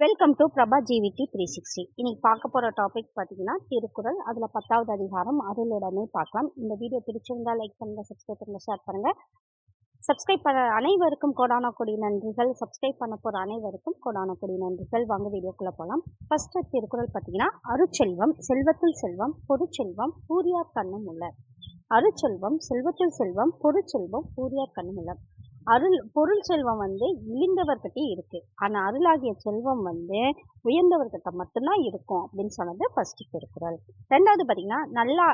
Welcome to Prabha GVT three sixty இன்னைக்கு பார்க்க போகிற டாபிக் பார்த்தீங்கன்னா திருக்குறள். அதில் பத்தாவது அதிகாரம் அருளுடனே பார்க்கலாம். இந்த வீடியோ பிடிச்சிருந்தா லைக் பண்ணுங்கள் சப்ஸ்கிரைப் பண்ணுங்க ஷேர் பண்ணுங்கள் சப்ஸ்கிரைப் பண்ண அனைவருக்கும் கோடான கொடி நன்றிகள். சப்ஸ்கிரைப் பண்ண போகிற அனைவருக்கும் கோடான கொடி நன்றிகள். வாங்க வீடியோக்குள்ளே போகலாம் ஃபஸ்ட்டு திருக்குறள் பார்த்தீங்கன்னா அருட்செல்வம் செல்வத்தில் செல்வம் பொதுச்செல்வம் பூரியார் கண்ணும் உள்ள. அருச்செல்வம் செல்வத்தில் செல்வம் பொதுச்செல்வம் பூரியார் கண்ணும் உள்ள. அருள் பொருள் செல்வம் வந்து இழிந்தவர்கிட்டே இருக்கு. ஆனா அருளாகிய செல்வம் வந்து உயர்ந்தவர்கிட்ட மட்டும்தான் இருக்கும் அப்படின்னு சொன்னது ஃபர்ஸ்ட் திருக்குறள். ரெண்டாவது பாத்தீங்கன்னா நல்லா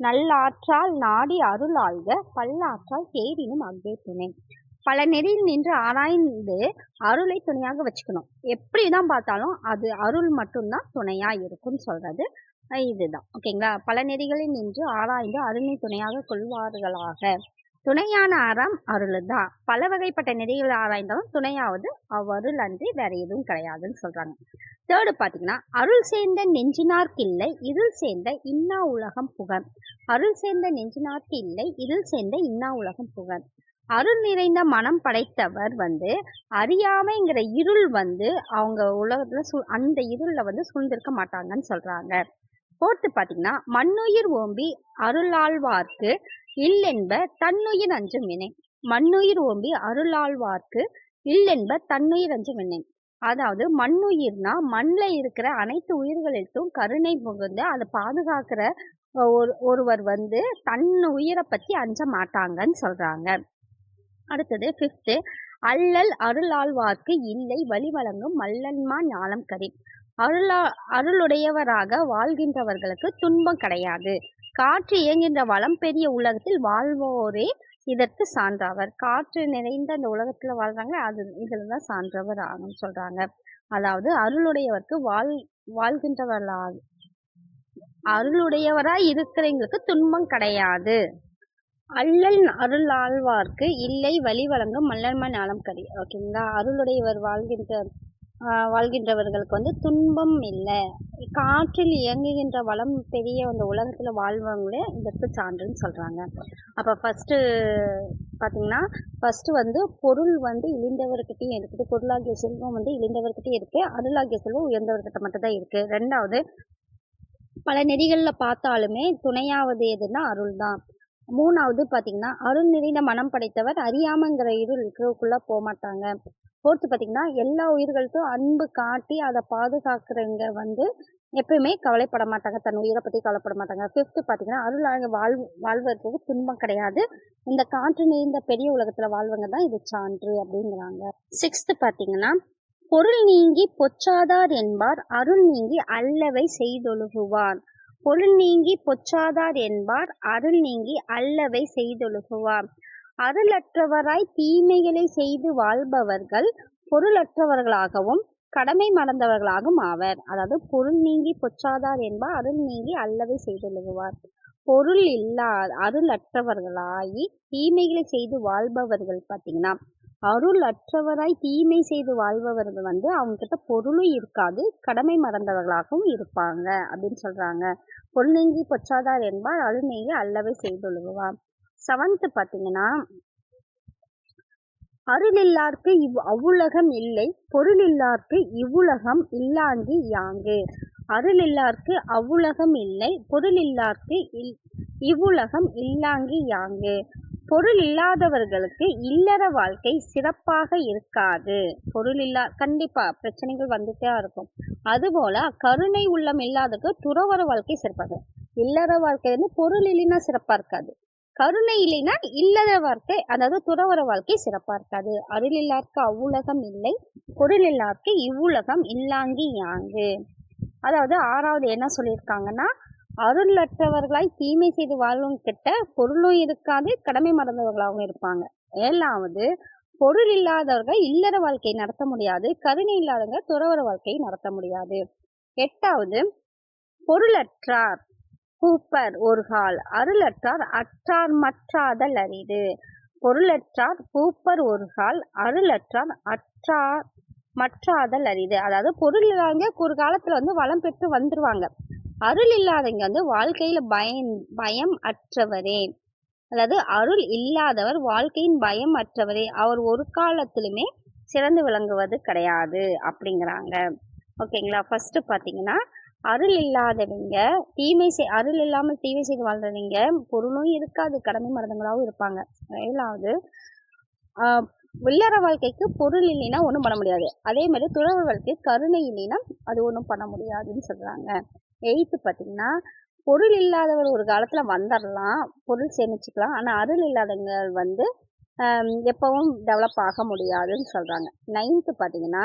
நல்லாற்றால் நாடி அருள் ஆழ்க பல்லாற்றால் தேடினும் அங்கே துணை. பல நெறியில் நின்று ஆராய்ந்து அருளை துணையாக வச்சுக்கணும். எப்படிதான் பார்த்தாலும் அது அருள் மட்டும்தான் துணையா இருக்கும்னு சொல்றது இதுதான். ஓகேங்களா? பல நெறிகளில் நின்று ஆராய்ந்து அருளை துணையாக கொள்வார்களாக. துணையான அறம் அருள்தான் பல வகைப்பட்ட நெறிகள் ஆராய்ந்தாலும் துணையாவது அவ்வருள் அன்றி வேற எதுவும் கிடையாதுன்னு சொல்றாங்க. தேர்டு பாத்தீங்கன்னா அருள் சேர்ந்த நெஞ்சினார்க்கு இல்லை இருள் சேர்ந்த இன்னா உலகம் புகழ். அருள் சேர்ந்த நெஞ்சினார்க்கு இல்லை இருள் சேர்ந்த இன்னா உலகம் புகழ். அருள் நிறைந்த மனம் படைத்தவர் வந்து அறியாமைங்கிற இருள் வந்து அவங்க உலகத்துல சு அந்த இருள்ல வந்து சூழ்ந்திருக்க மாட்டாங்கன்னு சொல்றாங்க. போர்த்து பாத்தீங்கன்னா மண்ணுயிர் ஓம்பி அருளாழ்வார்க்கு இல்லென்ப தன்னுயிர் அஞ்சும் வினை. மண்ணுயிர் ஓம்பி அருளாழ்வார்க்கு இல்லென்ப தன்னுயிர் அஞ்சும் வினை. அதாவது மண்ணுயிர்னா மண்ணில் இருக்கிற அனைத்து உயிர்களுக்கும் கருணை புகுந்து அதை பாதுகாக்கிற ஒரு ஒருவர் வந்து தன் உயிரை பற்றி அஞ்ச மாட்டாங்கன்னு சொல்கிறாங்க அடுத்தது ஃபிஃப்த்து அல்லல் அருளாழ்வார்க்கு இல்லை வழி வழங்கும் மல்லன்மா ஞானம் கரி அருளா அருளுடையவராக வாழ்கின்றவர்களுக்கு துன்பம் கிடையாது. காற்று இயங்குகின்ற வளம் பெரிய உலகத்தில் வாழ்வோரே இதற்கு சான்றாவர். காற்று நிறைந்த அந்த உலகத்துல வாழ்றாங்க அது இதுல தான் சான்றவர் ஆகும் சொல்றாங்க. அதாவது அருளுடையவருக்கு வாழ் வாழ்கின்றவர்களா அருளுடையவராய் இருக்கிறவங்களுக்கு துன்பம் கிடையாது. அல்லல் அருள் ஆழ்வார்க்கு இல்லை வழி வழங்கும் மல்லன்மன் ஆலம் கிடையாது ஓகேங்களா? அருளுடையவர் வாழ்கின்ற வாழ்கின்றவர்களுக்கு வந்து துன்பம் இல்லை. காற்றில் இயங்குகின்ற வளம் பெரிய அந்த உலகத்தில் வாழ்வங்களே இதற்கு சான்றுன்னு சொல்கிறாங்க அப்போ ஃபஸ்ட்டு பார்த்தீங்கன்னா ஃபஸ்ட்டு வந்து பொருள் வந்து இழிந்தவர்கிட்டையும் இருக்குது. பொருளாகிய செல்வம் வந்து இழிந்தவர்கிட்டையும் இருக்குது அருளாகிய செல்வம் உயர்ந்தவர்கிட்ட மட்டும்தான் இருக்குது ரெண்டாவது பல நெறிகளில் பார்த்தாலுமே துணையாவது எதுன்னா அருள் தான் மூணாவது பார்த்தீங்கன்னா அருள் நிறைந்த மனம் படைத்தவர் அறியாமங்கிற இருக்கிறவுக்குள்ளே போக மாட்டாங்க ஃபோர்த்து பாத்தீங்கன்னா எல்லா உயிர்களுக்கும் அன்பு காட்டி அதை பாதுகாக்கிறவங்க வந்து எப்பயுமே கவலைப்பட மாட்டாங்க. தன் உயிரை பத்தி கவலைப்பட மாட்டாங்க. ஃபிஃப்த்து பாத்தீங்கன்னா அருளாக வாழ் வாழ்வதற்கு துன்பம் கிடையாது. இந்த காற்று நிறைந்த பெரிய உலகத்துல வாழ்வங்க தான் இது சான்று அப்படிங்கிறாங்க. சிக்ஸ்த்து பாத்தீங்கன்னா பொருள் நீங்கி பொச்சாதார் என்பார் அருள் நீங்கி அல்லவை செய்தொழுகுவார். பொருள் நீங்கி பொச்சாதார் என்பார் அருள் நீங்கி அல்லவை செய்தொழுகுவார். அருளற்றவராய் தீமைகளை செய்து வாழ்பவர்கள் பொருளற்றவர்களாகவும் கடமை மறந்தவர்களாகவும் ஆவர். அதாவது பொருள் நீங்கி பொச்சாதார் என்பார் அருள் நீங்கி அல்லவை செய்தொழுகுவார் பொருள் இல்லா அருளற்றவர்களாகி தீமைகளை செய்து வாழ்பவர்கள் பார்த்தீங்கன்னா அருளற்றவராய் தீமை செய்து வாழ்பவர்கள் வந்து அவங்க கிட்ட பொருளும் இருக்காது கடமை மறந்தவர்களாகவும் இருப்பாங்க அப்படின்னு சொல்றாங்க. பொருள் நீங்கி பொச்சாதார் என்பார் அருள் நீங்கி அல்லவை செய்தொழுகுவார் செவன்த் அருள் அருளில்லார்க்கு இவ் அவ்வுலகம் இல்லை பொருளில்லார்க்கு இவ்வுலகம் இல்லாங்கி யாங்கு? அருளில்லார்க்கு அவ்வுலகம் இல்லை பொருளில்லார்க்கு இல் இவ்வுலகம் இல்லாங்கி யாங்கு? பொருள் இல்லாதவர்களுக்கு இல்லற வாழ்க்கை சிறப்பாக இருக்காது. பொருள் இல்லா கண்டிப்பா பிரச்சனைகள் வந்துட்டே இருக்கும். அதுபோல கருணை உள்ளம் இல்லாததுக்கு துறவர வாழ்க்கை சிறப்பாக இல்லற வாழ்க்கை வந்து பொருள் இல்லைன்னா சிறப்பா இருக்காது. கருணை இல்லைன்னா இல்லற வாழ்க்கை அதாவது துறவர வாழ்க்கை சிறப்பாக இருக்காது அருள் இல்லாருக்கு அவ்வுலகம் இல்லை பொருள் இல்லாருக்கு இவ்வுலகம் இல்லாங்கி யாங்கு. அதாவது ஆறாவது என்ன சொல்லியிருக்காங்கன்னா அருளற்றவர்களாய் தீமை செய்து வாழும் கிட்ட பொருளும் இருக்காது கடமை மறந்தவர்களாகவும் இருப்பாங்க. ஏழாவது பொருள் இல்லாதவர்கள் இல்லற வாழ்க்கை நடத்த முடியாது கருணை இல்லாதவங்க துறவர வாழ்க்கையை நடத்த முடியாது. எட்டாவது பொருளற்றார். பூப்பர் ஒருகால் அருளற்றார் அற்றார் மற்றாதல் அரிது. பொருளற்றார் பூப்பர் ஒருகால் அருளற்றார் அற்றார் மற்றாதல் அரிது. அதாவது பொருள் இல்லாதவங்க ஒரு காலத்துல வந்து வளம் பெற்று வந்துருவாங்க. அருள் இல்லாதவங்க வந்து வாழ்க்கையில பயம் பயம் அற்றவரே. அதாவது அருள் இல்லாதவர் வாழ்க்கையின் பயம் அற்றவரே. அவர் ஒரு காலத்திலுமே சிறந்து விளங்குவது கிடையாது அப்படிங்கிறாங்க. ஓகேங்களா? ஃபர்ஸ்ட் பார்த்தீங்கன்னா அருள் இல்லாதவங்க தீமை செய் அருள் இல்லாமல் தீமை செய்து வாழ்றவங்க பொருளும் இருக்காது. கடமை மருந்துங்களாகவும் இருப்பாங்க. ஏழாவது ஆஹ் இல்லற வாழ்க்கைக்கு பொருள் இல்லைன்னா ஒன்றும் பண்ண முடியாது. அதே மாதிரி துறவு வாழ்க்கை கருணை இல்லைன்னா அது ஒன்றும் பண்ண முடியாதுன்னு சொல்கிறாங்க எயித்து பார்த்தீங்கன்னா பொருள் இல்லாதவர் ஒரு காலத்தில் வந்துடலாம் பொருள் சேமிச்சுக்கலாம். ஆனால் அருள் இல்லாதவங்க வந்து எப்பவும் டெவலப் ஆக முடியாதுன்னு சொல்கிறாங்க நைன்த்து பார்த்தீங்கன்னா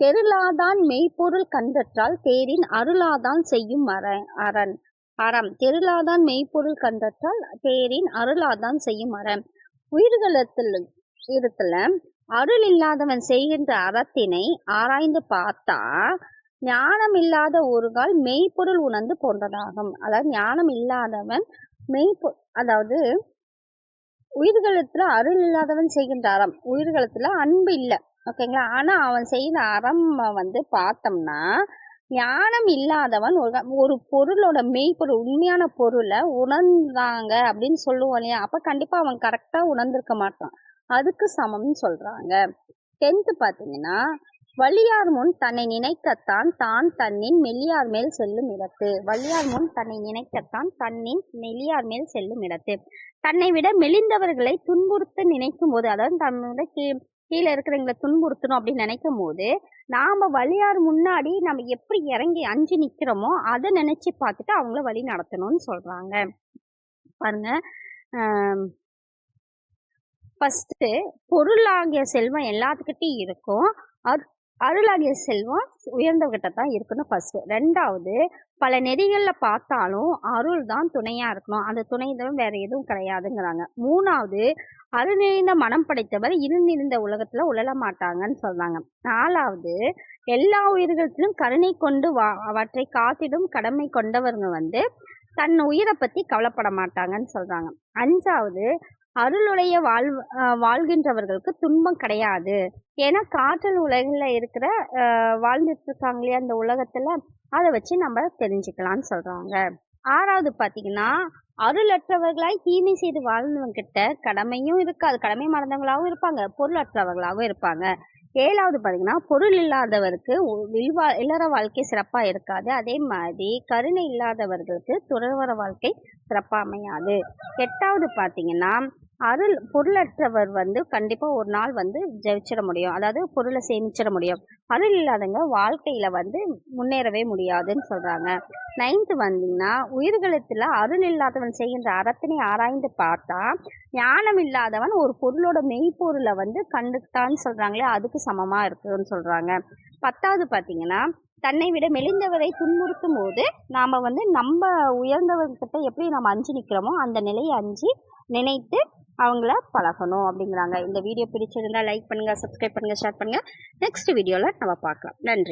தெருளாதான் மெய்ப்பொருள் கண்டற்றால் தேரின் அருளாதான் செய்யும் அற அரண். அறம். தெருளாதான் மெய்ப்பொருள் கண்டற்றால் தேரின் அருளாதான் செய்யும் அறம். உயிர்களத்தில் இடத்துல அருள் இல்லாதவன் செய்கின்ற அறத்தினை ஆராய்ந்து பார்த்தா ஞானம் இல்லாத ஒரு கால் மெய்ப்பொருள் உணர்ந்து போன்றதாகும் அதாவது ஞானம் இல்லாதவன் மெய்ப்பொ அதாவது உயிர்களத்துல அருள் இல்லாதவன் செய்கின்ற அறம். உயிர்களத்துல அன்பு இல்லை. ஓகேங்களா? ஆனால் அவன் செய்த அறம் வந்து பார்த்தோம்னா ஞானம் இல்லாதவன் ஒரு ஒரு பொருளோட மெய்ப்பொருள் உண்மையான பொருளை உணர்ந்தாங்க அப்படின்னு சொல்லுவோம் இல்லையா? அப்போ கண்டிப்பாக அவன் கரெக்டாக உணர்ந்திருக்க மாட்டான். அதுக்கு சமம்னு சொல்கிறாங்க டென்த்து பார்த்தீங்கன்னா வலியார் முன் தன்னை நினைக்கத்தான் தான் தன்னின் மெல்லியார் மேல் செல்லும் இடத்து. வலியார் முன் தன்னை நினைக்கத்தான் தன்னின் மெல்லியார் மேல் செல்லும் இடத்து. தன்னை விட மெலிந்தவர்களை துன்புறுத்த நினைக்கும் போது அதாவது தன்னோட கீழே இருக்கிறவங்களை துன்புறுத்தணும் அப்படின்னு நினைக்கும் போது நாம வழியார் முன்னாடி நம்ம எப்படி இறங்கி அஞ்சு நிக்கிறோமோ அதை நினைச்சு பார்த்துட்டு அவங்கள வழி நடத்தணும்னு சொல்றாங்க. பாருங்க ஃபஸ்ட்டு பொருளாகிய செல்வம் எல்லாத்துக்கிட்டையும் இருக்கும். அது அருளாகிய செல்வம் உயர்ந்தவர்கிட்ட தான் இருக்கணும் ஃபர்ஸ்ட் ரெண்டாவது பல நெறிகளில் பார்த்தாலும் அருள் தான் துணையா இருக்கணும். அந்த துணை தான் வேற எதுவும் கிடையாதுங்கிறாங்க. மூணாவது அருள் நிறைந்த மனம் படைத்தவர் இருந்திருந்த உலகத்துல உழல மாட்டாங்கன்னு சொல்றாங்க. நாலாவது எல்லா உயிர்களிலும் கருணை கொண்டு வா அவற்றை காத்திடும் கடமை கொண்டவங்க வந்து தன் உயிரை பத்தி கவலைப்பட மாட்டாங்கன்னு சொல்றாங்க. அஞ்சாவது அருளுடைய வாழ் வாழ்கின்றவர்களுக்கு துன்பம் கிடையாது. ஏன்னா காற்றல் உலகில் இருக்கிற வாழ்ந்துட்டு இருக்காங்க இல்லையா அந்த உலகத்துல அதை வச்சு நம்ம தெரிஞ்சுக்கலாம்னு சொல்றாங்க. ஆறாவது பார்த்தீங்கன்னா அருளற்றவர்களாய் தீமை செய்து வாழ்ந்தவங்கிட்ட கடமையும் இருக்காது கடமை மறந்தவங்களாகவும் இருப்பாங்க பொருளற்றவர்களாகவும் இருப்பாங்க. ஏழாவது பார்த்தீங்கன்னா பொருள் இல்லாதவருக்கு வில்வா இல்லற வாழ்க்கை சிறப்பாக இருக்காது. அதே மாதிரி கருணை இல்லாதவர்களுக்கு துறவர வாழ்க்கை சிறப்பாக அமையாது. எட்டாவது பார்த்தீங்கன்னா அருள் பொருளற்றவர் வந்து கண்டிப்பாக ஒரு நாள் வந்து ஜெயிச்சிட முடியும். அதாவது பொருளை சேமிச்சிட முடியும். அருள் இல்லாதவங்க வாழ்க்கையில் வந்து முன்னேறவே முடியாதுன்னு சொல்கிறாங்க நைன்த்து வந்தீங்கன்னா உயிர்களிடத்தில் அருள் இல்லாதவன் செய்கின்ற அறத்தினை ஆராய்ந்து பார்த்தா ஞானம் இல்லாதவன் ஒரு பொருளோட மெய்ப்பொருளை வந்து கண்டுட்டான்னு சொல்கிறாங்களே அதுக்கு சமமாக இருக்குன்னு சொல்கிறாங்க பத்தாவது பார்த்தீங்கன்னா தன்னை விட மெலிந்தவரை துன்புறுத்தும் போது நாம் வந்து நம்ம உயர்ந்தவர்கிட்ட எப்படி நம்ம அஞ்சு நிற்கிறோமோ அந்த நிலையை அஞ்சு நினைத்து அவங்கள பழகணும் அப்படிங்கிறாங்க. இந்த வீடியோ பிடிச்சிருந்தா லைக் பண்ணுங்கள் சப்ஸ்கிரைப் பண்ணுங்கள் ஷேர் பண்ணுங்கள் நெக்ஸ்ட் வீடியோவில் நம்ம பார்க்கலாம். நன்றி.